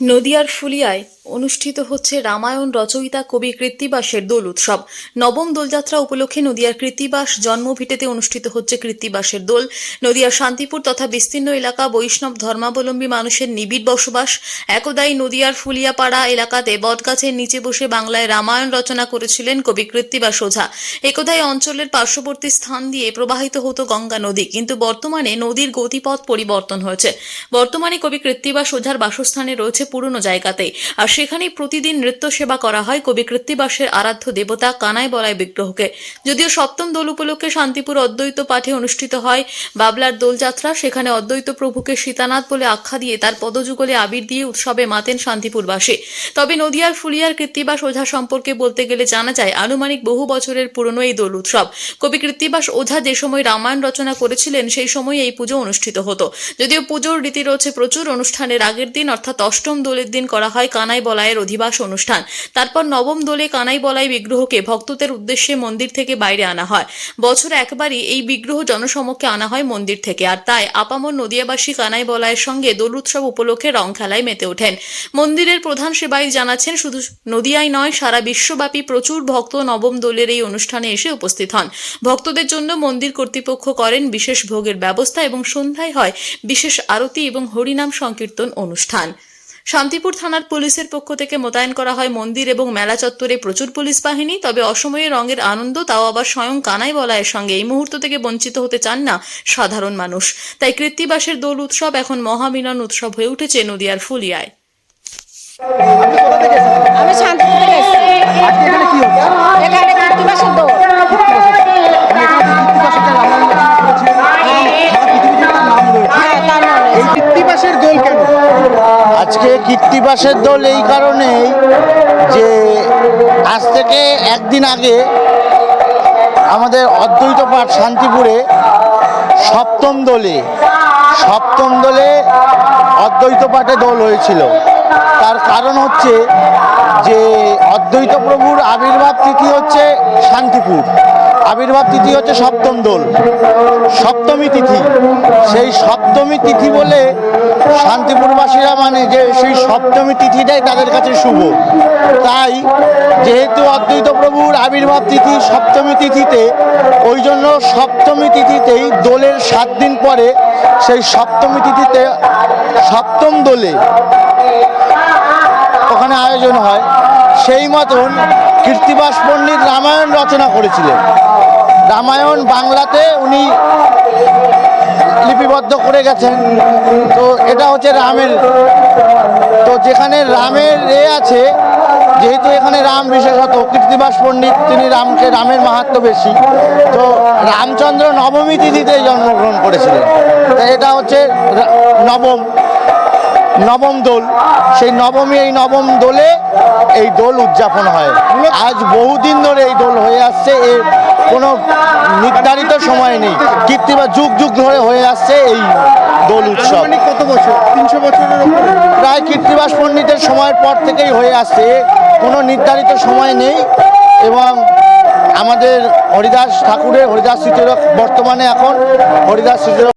নদিয়ার ফুলিয়ায় অনুষ্ঠিত হচ্ছে রামায়ণ, রচয়িতা, কবি কৃত্তিবাসের দোল উৎসব। নবম দোলযাত্রা উপলক্ষে নদিয়ার কৃত্তিবাস জন্মভিটেতে অনুষ্ঠিত হচ্ছে কৃত্তিবাসের দোল। নদিয়ার শান্তিপুর তথা বিস্তীর্ণ এলাকা বৈষ্ণব ধর্মাবলম্বী মানুষের নিবিড় বসবাস। একদাই নদিয়ার ফুলিয়াপাড়া এলাকাতে বটগাছের নিচে বসে বাংলায় রামায়ণ রচনা করেছিলেন কবি কৃত্তিবাস ওঝা। একদাই অঞ্চলের পার্শ্ববর্তী স্থান দিয়ে প্রবাহিত হতো গঙ্গা নদী, কিন্তু বর্তমানে নদীর গতিপথ পরিবর্তন হয়েছে। বর্তমানে কবি কৃত্তিবাস ওঝার বাসস্থানে রয়েছে পুরনো জায়গাতে আর সেখানেই প্রতিদিন নৃত্য সেবা করা হয়। কবি কৃত্তিবাসের আরাধ্য দেবতা কানাই বলায় বিগ্রহকে। যদিও সপ্তম দোল উপলক্ষে শান্তিপুর অদ্বৈত পাঠে অনুষ্ঠিত হয়। বাবলার দোলযাত্রা সেখানে অদ্বৈত প্রভুকে সীতানাথ বলে আখ্যা দিয়ে তার পদযুগলে আবির দিয়ে উৎসবে মাতেন শান্তিপুরবাসী। তবে নদিয়ার ফুলিয়ার কৃত্তিবাস ওঝা সম্পর্কে বলতে গেলে জানা যায়, আনুমানিক বহু বছরের পুরনো এই দোল উৎসব। কবি কৃত্তিবাস ওঝা যে সময় রামায়ণ রচনা করেছিলেন, সেই সময় এই পুজো অনুষ্ঠিত হতো। যদিও পুজোর রীতি রয়েছে প্রচুর অনুষ্ঠানের আগের দিন, অর্থাৎ অষ্টম দোলের দিন করা হয় কানাই বলায়ের অধিবাস অনুষ্ঠান। তারপর নবম দোলে কানাই বলাই বিগ্রহকে ভক্তদের উদ্দেশ্যে মন্দির থেকে বাইরে আনা হয়। বছর একবারই এই বিগ্রহ জনসমক্ষে আনা হয় মন্দির থেকে। আর তাই আপামর নদিয়াবাসী কানাই বলায়ের সঙ্গে দোল উৎসব উপলক্ষে রং খেলায় মেতে ওঠেন। মন্দিরের প্রধান সেবাই জানাচ্ছেন, শুধু নদিয়ায় নয়, সারা বিশ্বব্যাপী প্রচুর ভক্ত নবম দোলের এই অনুষ্ঠানে এসে উপস্থিত হন। ভক্তদের জন্য মন্দির কর্তৃপক্ষ করেন বিশেষ ভোগের ব্যবস্থা এবং সন্ধ্যায় হয় বিশেষ আরতি এবং হরিনাম সংকীর্তন অনুষ্ঠান। শান্তিপুর থানার পুলিশের পক্ষ থেকে মোতায়েন করা হয় মন্দির এবং মেলা চত্বরে প্রচুর পুলিশ বাহিনী তবে অসময়ে রঙের আনন্দ তাও আবার স্বয়ং কানাই বলায়ের সঙ্গে। এই মুহূর্ত থেকে বঞ্চিত হতে চান না সাধারণ মানুষ। তাই কৃত্তিবাসের দোল উৎসব এখন মহামিলন উৎসব হয়ে উঠেছে নদিয়ার ফুলিয়ায়। আমি শান্তিপুর থেকে এখানে কি হচ্ছে আজকে কীর্তিবাসের দোল এই কারণেই যে আজ থেকে একদিন আগে আমাদের অদ্বৈত পাঠ শান্তিপুরে সপ্তম দোলে সপ্তম দোলে অদ্বৈত পাঠে দোল হয়েছিল। তার কারণ হচ্ছে যে অদ্বৈত প্রভুর আবির্ভাব তিথি হচ্ছে শান্তিপুর। আবির্ভাব তিথি হচ্ছে সপ্তম দোল। সপ্তমী তিথি। সেই সপ্তমী তিথি বলে শান্তিপুরবাসীরা মানে যে সেই সপ্তমী তিথিটাই তাদের কাছে শুভ। তাই যেহেতু অদ্বৈত প্রভুর আবির্ভাব তিথি সপ্তমী তিথিতে, ওই জন্য সপ্তমী তিথিতেই দোলের সাত দিন পরে সেই সপ্তমী তিথিতে সপ্তম দোলে ওখানে আয়োজন হয়। সেই মতন কীর্তিবাস পণ্ডিত রামায়ণ রচনা করেছিলেন। রামায়ণ বাংলাতে উনি লিপিবদ্ধ করে গেছেন। তো এটা হচ্ছে রামের। তো যেখানে রামের এ আছে, যেহেতু এখানে রাম বিশেষত কীর্তিবাস পণ্ডিত, তিনি রামকে, রামের মাহাত্ম বেশি, তো রামচন্দ্র নবমী তিথিতে জন্মগ্রহণ করেছিলেন। তো এটা হচ্ছে নবম। নবম দোল। সেই নবমী এই নবম দোলে এই দোল উদযাপন হয়। আজ বহুদিন ধরে এই দোল হয়ে আসছে এর কোনো নির্ধারিত সময় নেই। কীর্তিবা যুগ যুগ ধরে হয়ে আসছে এই দোল উৎসব। কত বছর? তিনশো বছরের প্রায় কীর্তিবাস পণ্ডিতের সময়ের পর থেকেই হয়ে আসছে। কোনো নির্ধারিত সময় নেই এবং আমাদের হরিদাস ঠাকুরের হরিদাস স্মৃতিরক বর্তমানে এখন হরিদাস স্মৃতিরক